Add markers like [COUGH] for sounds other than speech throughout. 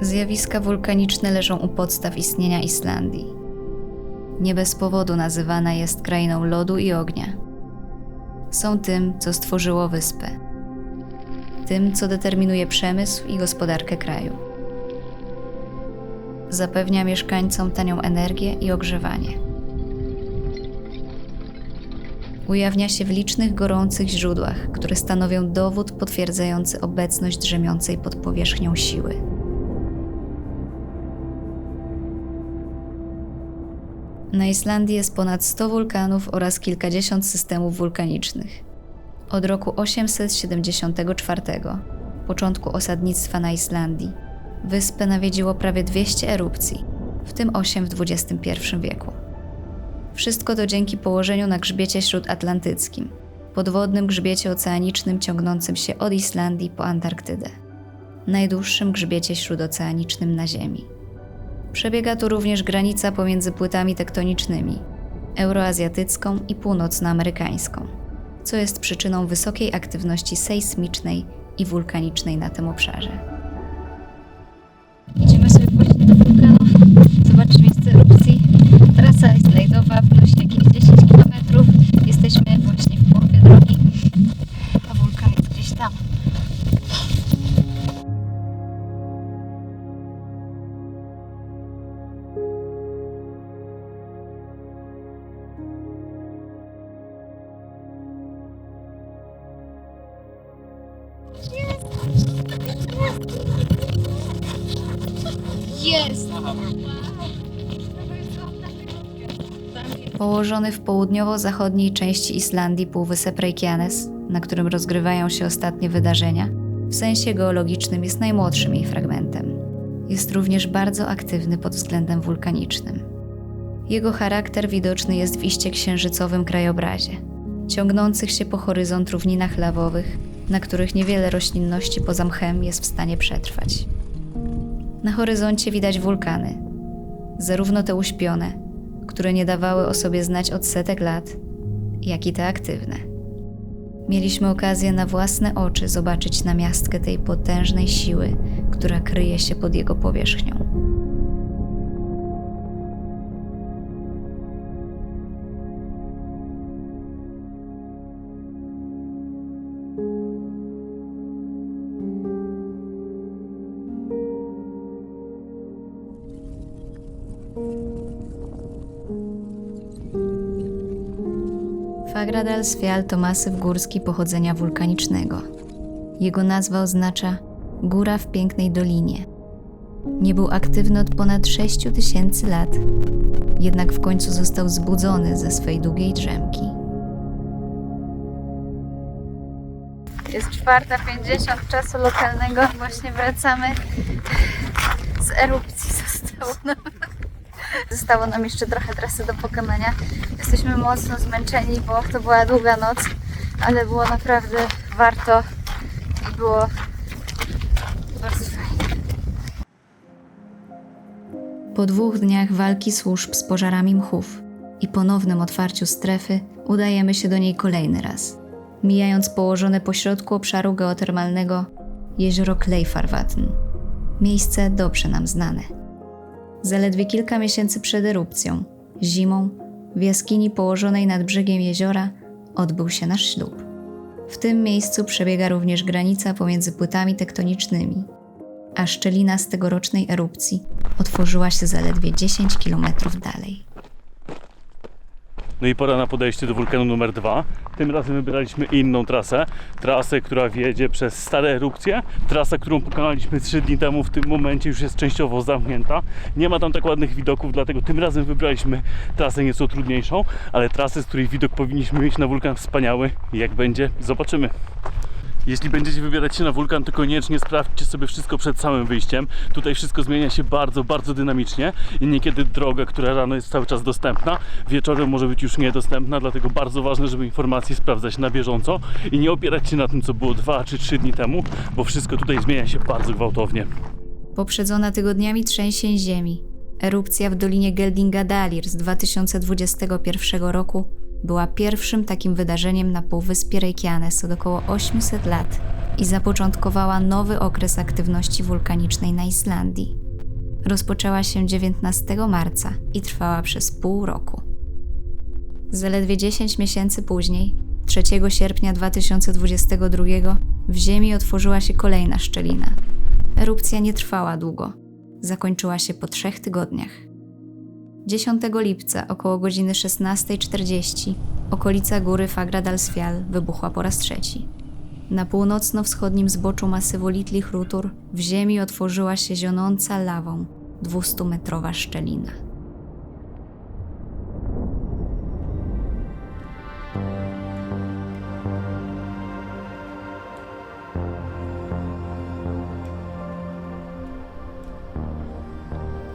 Zjawiska wulkaniczne leżą u podstaw istnienia Islandii. Nie bez powodu nazywana jest krainą lodu i ognia. Są tym, co stworzyło wyspę. Tym, co determinuje przemysł i gospodarkę kraju. Zapewnia mieszkańcom tanią energię i ogrzewanie. Ujawnia się w licznych gorących źródłach, które stanowią dowód potwierdzający obecność drzemiącej pod powierzchnią siły. Na Islandii jest ponad 100 wulkanów oraz kilkadziesiąt systemów wulkanicznych. Od roku 874, początku osadnictwa na Islandii, wyspę nawiedziło prawie 200 erupcji, w tym 8 w XXI wieku. Wszystko to dzięki położeniu na grzbiecie śródatlantyckim, podwodnym grzbiecie oceanicznym ciągnącym się od Islandii po Antarktydę, najdłuższym grzbiecie śródoceanicznym na Ziemi. Przebiega tu również granica pomiędzy płytami tektonicznymi euroazjatycką i północnoamerykańską, co jest przyczyną wysokiej aktywności sejsmicznej i wulkanicznej na tym obszarze. Idziemy sobie pójść do wulkanów, zobaczyć miejsce erupcji. Trasa jest lejdowa, wynosi jakieś 10 Jest! Położony w południowo-zachodniej części Islandii półwysep Reykjanes, na którym rozgrywają się ostatnie wydarzenia, w sensie geologicznym jest najmłodszym jej fragmentem. Jest również bardzo aktywny pod względem wulkanicznym. Jego charakter widoczny jest w iście księżycowym krajobrazie, ciągnących się po horyzont równinach lawowych, na których niewiele roślinności poza mchem jest w stanie przetrwać. Na horyzoncie widać wulkany, zarówno te uśpione, które nie dawały o sobie znać od setek lat, jak i te aktywne. Mieliśmy okazję na własne oczy zobaczyć namiastkę tej potężnej siły, która kryje się pod jego powierzchnią. Fagradalsfjall to masyw górski pochodzenia wulkanicznego. Jego nazwa oznacza góra w pięknej dolinie. Nie był aktywny od ponad 6 tysięcy lat, jednak w końcu został zbudzony ze swej długiej drzemki. Jest czwarta 50 czasu lokalnego, właśnie wracamy z erupcji. Zostało nam, zostało nam jeszcze trochę trasy do pokonania. Jesteśmy mocno zmęczeni, bo to była długa noc, ale było naprawdę warto i było bardzo fajnie. Po dwóch dniach walki służb z pożarami mchów i ponownym otwarciu strefy udajemy się do niej kolejny raz, mijając położone pośrodku obszaru geotermalnego jezioro Kleifarvatn. Miejsce dobrze nam znane. Zaledwie kilka miesięcy przed erupcją, zimą, w jaskini położonej nad brzegiem jeziora odbył się nasz ślub. W tym miejscu przebiega również granica pomiędzy płytami tektonicznymi, a szczelina z tegorocznej erupcji otworzyła się zaledwie 10 km dalej. No i pora na podejście do wulkanu numer dwa. Tym razem wybraliśmy inną trasę. Trasę, która wiedzie przez stare erupcje. Trasa, którą pokonaliśmy 3 dni temu, w tym momencie już jest częściowo zamknięta. Nie ma tam tak ładnych widoków, dlatego tym razem wybraliśmy trasę nieco trudniejszą, ale trasę, z której widok powinniśmy mieć na wulkan wspaniały. Jak będzie, zobaczymy. Jeśli będziecie wybierać się na wulkan, to koniecznie sprawdźcie sobie wszystko przed samym wyjściem. Tutaj wszystko zmienia się bardzo, bardzo dynamicznie i niekiedy droga, która rano jest cały czas dostępna, wieczorem może być już niedostępna, dlatego bardzo ważne, żeby informacje sprawdzać na bieżąco i nie opierać się na tym, co było 2 czy 3 dni temu, bo wszystko tutaj zmienia się bardzo gwałtownie. Poprzedzona tygodniami trzęsień ziemi, erupcja w dolinie Geldinga-Dalir z 2021 roku była pierwszym takim wydarzeniem na półwyspie Reykjanes od około 800 lat i zapoczątkowała nowy okres aktywności wulkanicznej na Islandii. Rozpoczęła się 19 marca i trwała przez pół roku. Zaledwie 10 miesięcy później, 3 sierpnia 2022, w Ziemi otworzyła się kolejna szczelina. Erupcja nie trwała długo. Zakończyła się po trzech tygodniach. 10 lipca około godziny 16.40 okolica góry Fagradalsfjall wybuchła po raz trzeci. Na północno-wschodnim zboczu masywu Litli Hrutur w ziemi otworzyła się zionąca lawą 200-metrowa szczelina.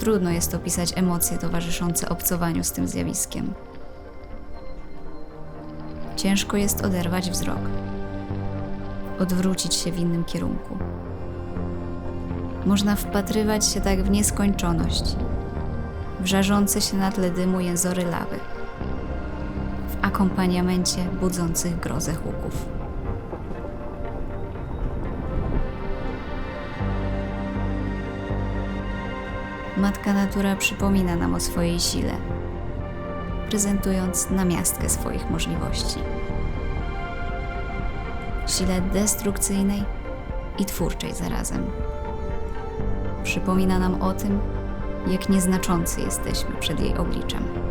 Trudno jest opisać emocje towarzyszące obcowaniu z tym zjawiskiem. Ciężko jest oderwać wzrok, odwrócić się w innym kierunku. Można wpatrywać się tak w nieskończoność, w żarzące się na tle dymu jęzory lawy, w akompaniamencie budzących grozę huków. Matka Natura przypomina nam o swojej sile, prezentując namiastkę swoich możliwości. Sile destrukcyjnej i twórczej zarazem. Przypomina nam o tym, jak nieznaczący jesteśmy przed jej obliczem.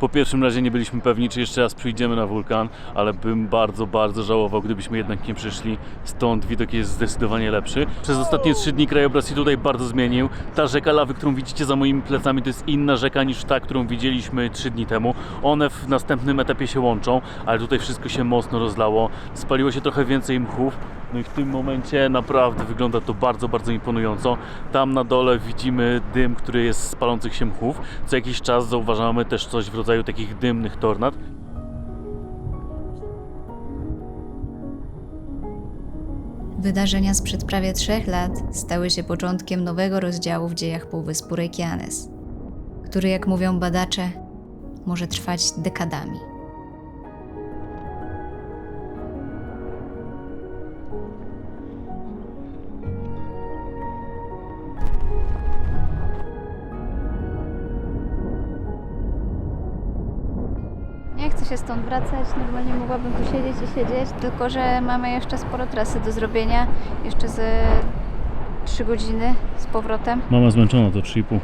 Po pierwszym razie nie byliśmy pewni, czy jeszcze raz przyjdziemy na wulkan, ale bym bardzo, bardzo żałował, gdybyśmy jednak nie przyszli. Stąd widok jest zdecydowanie lepszy. Przez ostatnie trzy dni krajobraz się tutaj bardzo zmienił. Ta rzeka lawy, którą widzicie za moimi plecami, to jest inna rzeka niż ta, którą widzieliśmy trzy dni temu. One w następnym etapie się łączą, ale tutaj wszystko się mocno rozlało. Spaliło się trochę więcej mchów. No i w tym momencie naprawdę wygląda to bardzo, bardzo imponująco. Tam na dole widzimy dym, który jest z palących się mchów. Co jakiś czas zauważamy też coś w rodzaju takich dymnych tornad. Wydarzenia sprzed prawie trzech lat stały się początkiem nowego rozdziału w dziejach Półwyspu Reykjanes, który, jak mówią badacze, może trwać dekadami. Chcę się stąd wracać, normalnie mogłabym tu siedzieć i siedzieć, tylko że mamy jeszcze sporo trasy do zrobienia, jeszcze ze 3 godziny z powrotem. Mama zmęczona to 3,5.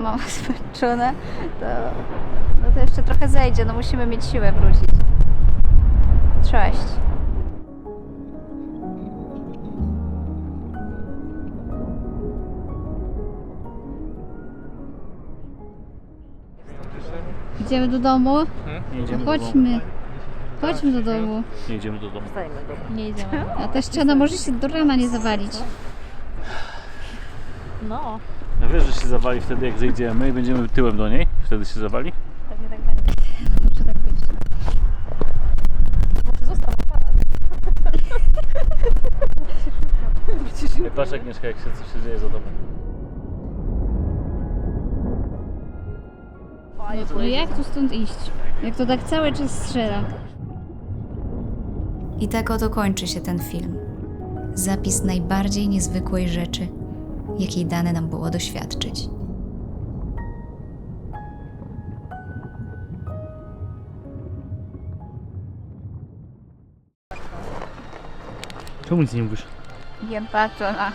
Mama [LAUGHS] zmęczona, to, no to jeszcze trochę zejdzie, no musimy mieć siłę wrócić. Cześć. Idziemy do domu? Nie idziemy Chodźmy. Chodźmy do domu. Nie idziemy do domu. Nie idziemy. A ta ściana może się do rana nie zawalić. No, A wiesz, że się zawali wtedy jak zejdziemy i będziemy tyłem do niej? Wtedy się zawali? pewnie tak będzie. Może tak być. Może został aparat. Ej, Patrz Agnieszka, jak się coś się dzieje za tobą. No jak tu stąd iść? Jak to tak cały czas strzela? I tak oto kończy się ten film. Zapis najbardziej niezwykłej rzeczy, jakiej dane nam było doświadczyć. Czemu nic nie mówisz? Jem batona.